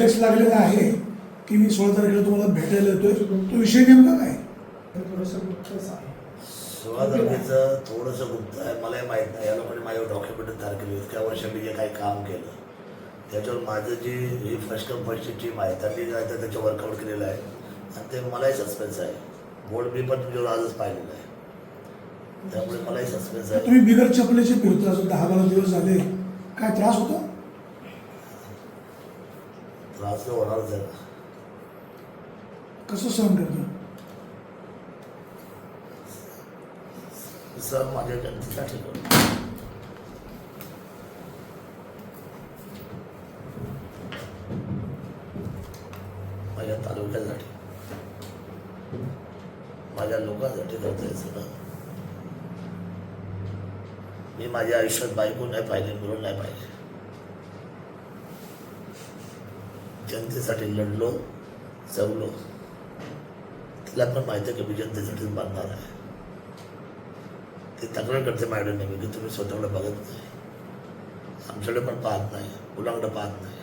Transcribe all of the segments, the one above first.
Flex लागलेला आहे की मी सोळा तारखेला तुम्हाला भेटायला येतोय. तो विषय नेमका काय? सोळा तारखेचं थोडंसं गुप्त आहे. मलाही माहीत नाही. या लोकांनी माझ्यावर डॉक्युमेंट तयार केली इतक्या वर्ष मी जे काही काम केलं त्याच्यावर माझं जी ही फर्स्ट कम फर्स्टची टीम आहे त्यांनी काय तर त्याचं वर्कआउट केलेलं आहे. आणि ते मलाही सस्पेन्स आहे. बोर्ड मी पण तुझ्यावर आजच पाहिलेलं आहे. त्यामुळे मलाही सस्पेन्स आहे. तुम्ही बिगर चपलेचे फिरता असं दहा बारा दिवस झाले. काय त्रास होतो? तर होणारच आहे कसं सहन करतो? सर माझ्या करतो माझ्या तालुक्यासाठी. माझ्या लोकांसाठी करतोय सगळं. मी माझ्या आयुष्यात बायको नाही पाहिजे मिळून नाही पाहिजे जनतेसाठी लढलो जगलो. तिला पण माहिती आहे की मी जनतेसाठीच बांधणार आहे. ते तक्रार करते मॅडम नेहमी की तुम्ही स्वतःकडे बघत नाही. आमच्याकडे पण पाहत नाही मुलांकडे पाहत नाही.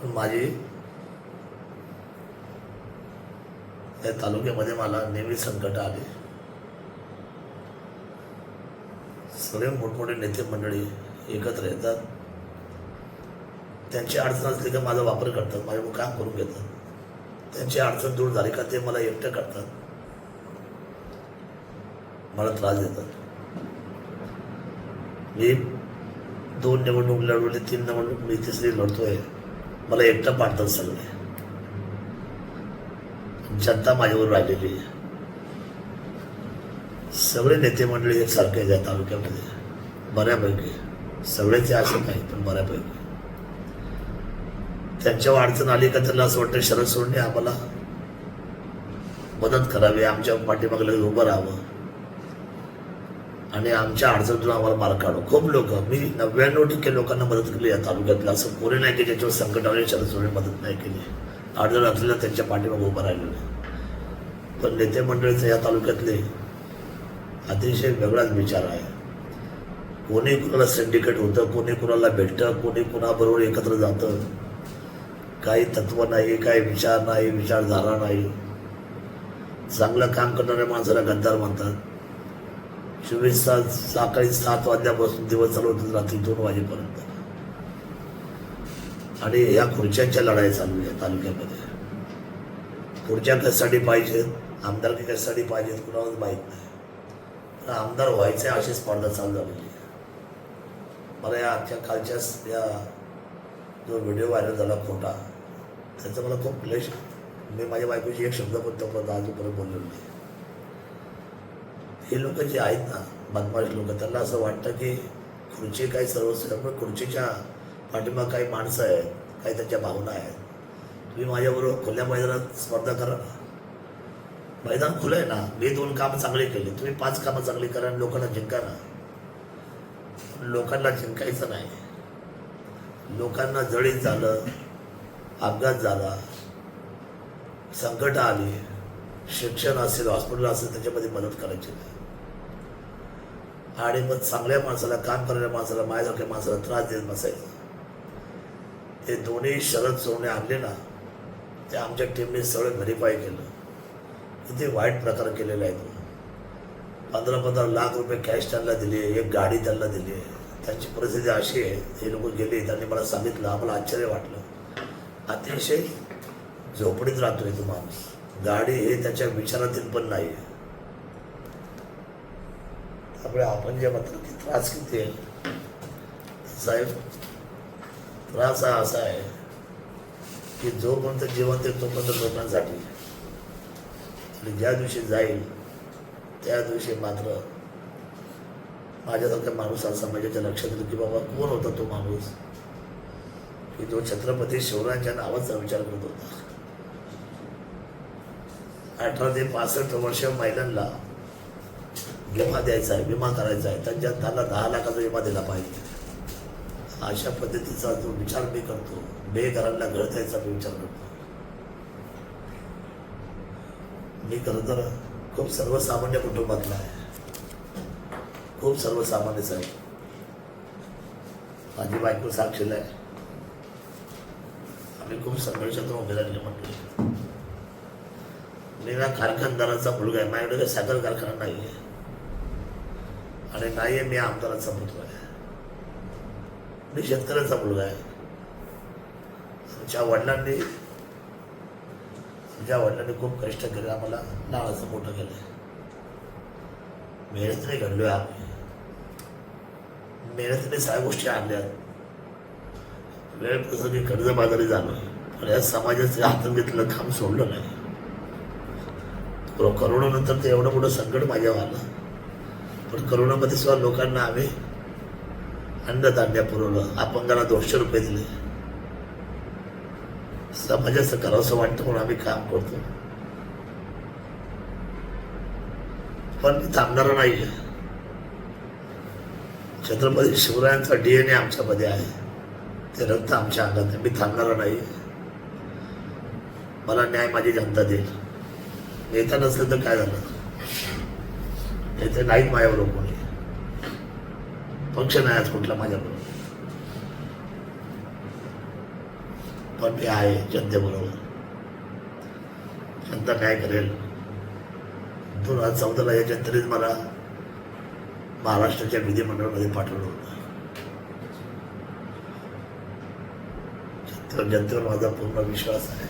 पण माझी या तालुक्यामध्ये मला नेहमी संकट आले. सगळे मोठमोठे नेते मंडळी एकत्र येतात. त्यांची अडचण असली का माझा वापर करतात माझ्यावर काम करून घेतात. त्यांची अडचण दूर झाली का ते मला एकटं करतात. मला त्रास देतात. मी दोन निवडणूक लढवली तीन निवडणूक मी तिसरी लढतोय. मला एकटं पाडतात सगळे. जनता माझ्यावर राहिलेली आहे. सगळे नेते मंडळी एकसारखे आहेत या तालुक्यामध्ये. बऱ्यापैकी. सगळेच असे नाही पण बऱ्यापैकी. त्यांच्यावर अडचण आली का त्यांना असं वाटतं शरद सोडणे आम्हाला? मदत करावी आमच्या पाठीमागलं उभं राहावं. आणि आमच्या अडचणीतून आम्हाला मार्ग काढू खूप लोक मी नव्याण्णव टक्के लोकांना मदत केली या तालुक्यातलं असं कोणी नाही की ज्याच्यावर संकट आले शरद सोडणे मदत नाही केली. अडचण असलेल्या त्यांच्या पाठीमागे उभं राहिलेलं. पण नेते मंडळीचे या तालुक्यातले अतिशय वेगळाच विचार आहे. कोणी कुणाला सिंडिकेट होतं कोणी कुणाला भेटतं कोणी कुणाबरोबर एकत्र जातं. काही तत्व नाही काही विचार नाही विचारधारा नाही. चांगलं काम करणाऱ्या माणसाला गद्दार म्हणतात. चोवीस तास सकाळी सात वाजल्यापासून दिवस चालू होतात रात्री दोन वाजेपर्यंत. आणि ह्या खुर्च्यांच्या लढाई चालू आहे तालुक्यामध्ये. खुर्च्या कशासाठी पाहिजेत? आमदारकी कशासाठी पाहिजेत? कुणालाच माहीत नाही. पण आमदार व्हायचे अशी स्पर्धा चालू झालेली आहे. मला या आजच्या कालच्याच या जो व्हिडिओ व्हायरल झाला खोटा त्याचा मला खूप क्लेश मी माझ्या बायकोशी एक शब्द पण अजूनपर्यंत बोललेलो नाही. हे लोक जे आहेत ना बदमाश लोक त्यांना असं वाटतं की खुर्ची काही सर्वस्व पण खुर्चीच्या पाठिंबा काही माणसं आहेत काही त्यांच्या भावना आहेत. तुम्ही माझ्याबरोबर खुल्या मैदानात स्पर्धा करा ना. मैदान खुलं आहे ना. मी दोन कामं चांगली केली. तुम्ही पाच कामं चांगली करा आणि लोकांना जिंका ना. लोकांना जिंकायचं नाही. लोकांना जळीत झालं अपघात झाला संकट आली शिक्षण असेल हॉस्पिटल असेल त्याच्यामध्ये मदत करायची नाही. आणि मग चांगल्या माणसाला काम करणाऱ्या माणसाला माझ्यासारख्या माणसाला त्रास देत बसायचं. ते दोन्ही शरद सोडणे आणले ना ते आमच्या टीमने सगळं व्हेरीफाय केलं. किती वाईट प्रकार केलेले आहेत. पंधरा पंधरा लाख रुपये कॅश त्यांना दिले एक गाडी त्यांना दिली. त्यांची परिस्थिती अशी आहे हे लोक गेले त्यांनी मला सांगितलं आम्हाला आश्चर्य वाटलं. अतिशय झोपडीत राहतोय तो माणूस. गाडी हे त्याच्या विचारातील पण नाही आहे त्यामुळे आपण जे म्हणतो की त्रास किती आहे? साहेब त्रास हा असा आहे की जोपर्यंत जिवंत आहे तोपर्यंत लोकांसाठी. आणि ज्या दिवशी जाईल त्या दिवशी मात्र माझ्यासारखा माणूस असा माझ्याच्या लक्षात येईल की बाबा कोण होता तो माणूस? की जो छत्रपती शिवरायांच्या नावाचा विचार करत होता. अठरा ते पासष्ट वर्ष महिलांना विमा द्यायचा आहे विमा करायचा आहे. त्यांच्या त्यांना दहा लाखाचा विमा दिला पाहिजे. अशा पद्धतीचा जो विचार मी करतो. बेघरांना घर द्यायचा मी विचार करतो. मी खरं तर खूप सर्वसामान्य कुटुंबातला आहे. खूप सर्वसामान्यच आहे माझी बायको साक्षीला आहे. मी खूप संघर्षातून उभे राहिले म्हटले. मी ना कारखानदाराचा मुलगा आहे. माझ्याकडे काही साखर कारखाना नाही आहे आणि नाही आहे मी आमदाराचा पुत्र आहे. मी शेतकऱ्याचा मुलगा आहे. आमच्या वडिलांनी आमच्या वडिलांनी खूप कष्ट केले. आम्हाला नाळाचं मोठं केलं मेहनतीने घडलोय आम्ही. मेहनतीने सगळ्या गोष्टी आणल्या वेळ प्रसंगी कर्जबाजारी झालं. पण या समाजाचं हातात घेतलं काम सोडलं नाही. करोनानंतर ते एवढं मोठं संकट माझ्यावर आलं पण करोनामध्ये सुद्धा लोकांना आम्ही अन्नधान्य पुरवलं अपंगाला दोनशे रुपये दिले. समाजाचं करावंसं वाटतं म्हणून आम्ही काम करतो. पण मी थांबणार नाही छत्रपती शिवरायांचा डीएनए आमच्यामध्ये आहे. ते रक्त आमच्या अंगात आहे. मी थांबणार नाही. मला न्याय माझी जनता देईल. नेता नसलं तर काय झालं? नेते नाहीत माझ्यावर कोणी पक्ष नाही आज कुठला माझ्याबरोबर पण मी आहे जनतेबरोबर. जनता काय करेल? दोन हजार चौदाला या जनतेनेच मला महाराष्ट्राच्या विधिमंडळामध्ये पाठवलं होतं. तर जनतेवर माझा पूर्ण विश्वास आहे.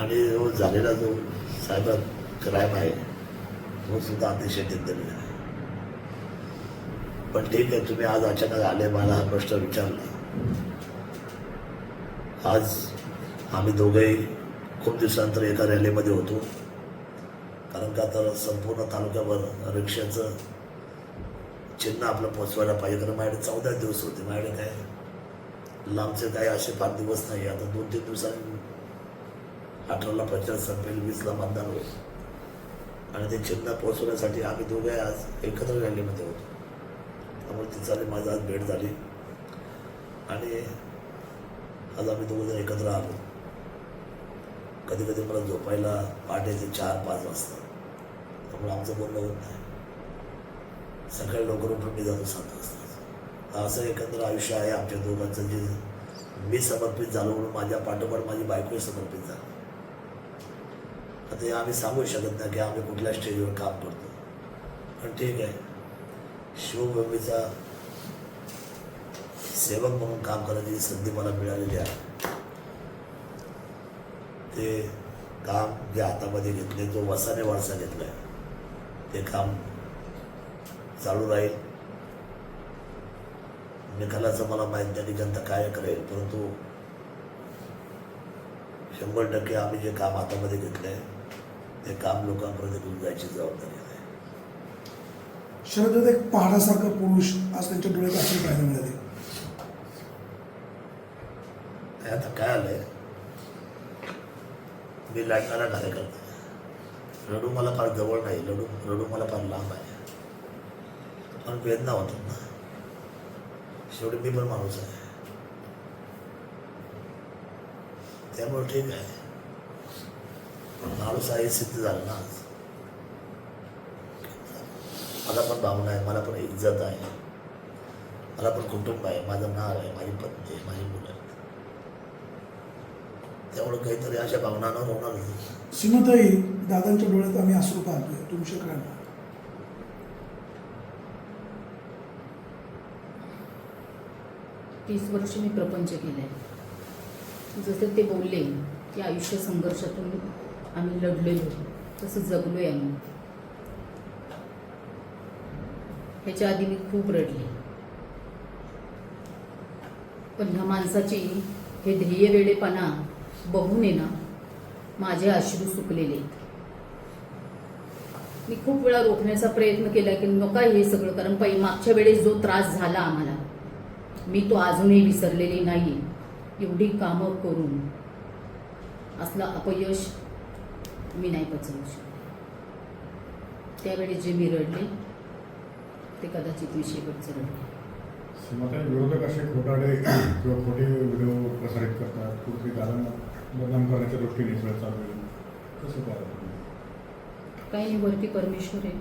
आणि जो झालेला जो सायबर क्राईम आहे तो सुद्धा अतिशय निंदनीय आहे. पण ठीक आहे तुम्ही आज अचानक आले मला हा प्रश्न विचारला. आज आम्ही दोघेही खूप दिवसानंतर एका रॅलीमध्ये होतो. कारण का तर संपूर्ण तालुक्यावर रिक्षाचं चिन्ह आपलं पोचवायला पाहिजे. कारण माझ्याकडे चौदा दिवस होते. माझ्याकडे काय लांबचे काही असे फार दिवस नाही आता दोन तीन दिवसांनी अठराला प्रचार संपेल वीसला मतदान होईल. आणि ते चिन्ह पोचवण्यासाठी आम्ही दोघे आज एकत्र रॅलीमध्ये होतो. त्यामुळे तिचा आणि माझी आज भेट झाली. आणि आज आम्ही दोघं जण एकत्र आलो. कधी कधी मला झोपायला पहाटेचे चार पाच वाजता. त्यामुळे आमचं बोलणं होत नाही. सकाळी लवकर उठून मी जातो सात वाजता. असं एकत्र आयुष्य आहे आमच्या दोघांचं जे मी समर्पित झालो म्हणून माझ्या पाठोपाठ माझी बायकोही समर्पित झाली. आता हे आम्ही सांगू शकत नाही की आम्ही कुठल्या स्टेजवर काम करतो. पण ठीक आहे. शिवभूमीचा सेवक म्हणून काम करायची संधी मला मिळालेली आहे ते काम जे हातामध्ये घेतले जो वसाने वारसा घेतला आहे ते काम चालू राहील. निकालाचं मला माहीत नाही जनता काय करेल? परंतु शंभर टक्के आम्ही जे काम हातामध्ये घेतलंय ते काम लोकांपर्यंत घेऊन जायची जबाबदारी आहे. शरद एक पहाडासारखा पुरुष आज त्यांच्या डोळ्यात असे पाहायला मिळाले. आता काय आलंय? मी लढणारा कार्यकर्ता आहे. रडू मला फार जवळ नाही रडू रडू मला फार लांब आहे. पण वेदना होतात ना. शेवटी मी पण माणूस आहे. त्यामुळे ठीक आहे. माणूस आहे सिद्ध झालं ना आज. मला पण भावना आहे मला पण इज्जत आहे. मला पण कुटुंब आहे माझं नाव आहे माझी पत्नी आहे माझी मुलं आहेत. त्यामुळे काहीतरी अशा भावनांवर होणार. सीमाताई दादांच्या डोळ्यात आम्ही असू पाहतोय तुमच्या काय मत? तीस वर्ष मी प्रपंच केला आहे जसं ते बोलले की आयुष्य संघर्षातून आम्ही लढलेलो तसं जगलोय आम्ही. ह्याच्या आधी मी खूप रडले. पण ह्या माणसाची हे ध्येय वेडेपणा बघून आहे ना माझे अश्रू सुकलेले आहेत. मी खूप वेळा रोखण्याचा प्रयत्न केला की नका हे सगळं कारण पै मागच्या वेळेस जो त्रास झाला आम्हाला मी तो अजूनही विसरलेली नाही एवढी कामं करून असलं अपयश मी नाही पचवू शकत. त्यावेळी जे मी रडले ते कदाचित मी शेवटचं रडले. विरोधक असे खोटाडे किंवा खोटे व्हिडिओ प्रसारित करतात कुठे दादांना बदनाम करण्याच्या दृष्टीने सगळं चालू आहे. कसं तुम्ही? काही नाही वरती परमेश्वर आहे.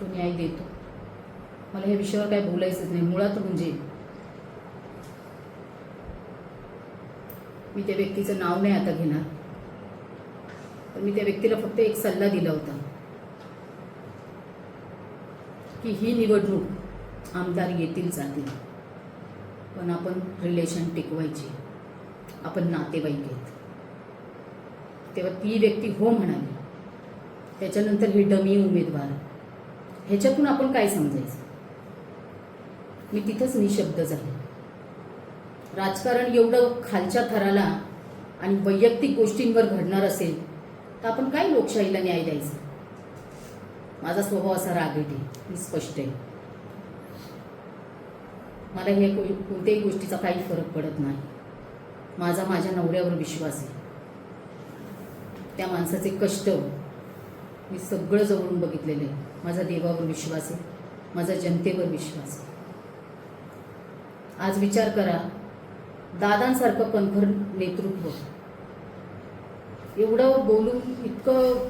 तो न्याय देतो. मला ह्या विषयावर काय बोलायचंच नाही. मुळात म्हणजे मी त्या व्यक्तीचं नाव नाही आता घेणार. तर मी त्या व्यक्तीला फक्त एक सल्ला दिला होता. की ही निवडणूक आमदार येतील जातील. पण आपण रिलेशन टिकवायची. आपण नातेवाईक आहेत. तेव्हा ती व्यक्ती हो म्हणाली. त्याच्यानंतर हे डमी उमेदवार. ह्याच्यातून आपण काय समजायचं? मी तिथंच निशब्द झाले. राजकारण एवढं खालच्या थराला आणि वैयक्तिक गोष्टींवर घडणार असेल तर आपण काय लोकशाहीला न्याय द्यायचा? माझा स्वभाव असा रागेट आहे मी स्पष्ट आहे. मला हे को- कोणत्याही गोष्टीचा काही फरक पडत नाही. माझा माझ्या नवऱ्यावर विश्वास आहे. त्या माणसाचे कष्ट मी सगळं जवळून बघितलेलं आहे. माझा देवावर विश्वास आहे. माझा जनतेवर विश्वास आहे. आज विचार करा दादांसारखं कणखर नेतृत्व. एवढं बोलून इतकं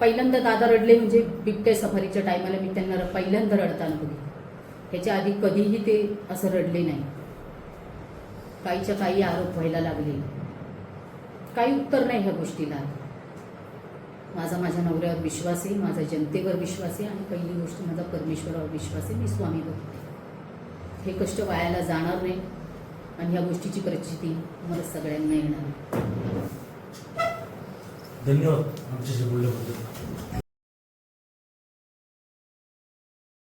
पहिल्यांदा दादा रडले म्हणजे बिबट्या सफारीच्या टायमाला मी त्यांना पहिल्यांदा रडताना बघितलं. ह्याच्या आधी कधीही ते असं रडले नाही. काहीच्या काही आरोप व्हायला लागले. काही उत्तर नाही ह्या गोष्टीला. माझा माझ्या नवऱ्यावर विश्वास आहे माझा जनतेवर विश्वास आहे आणि पहिली गोष्ट माझा परमेश्वरावर विश्वास आहे मी स्वामी बघते हे कष्ट वायाला जाणार नाही. आणि ह्या गोष्टीची परिस्थिती मला सगळ्यांना येणार. धन्यवाद. आमच्याशी बोलल्याबद्दल.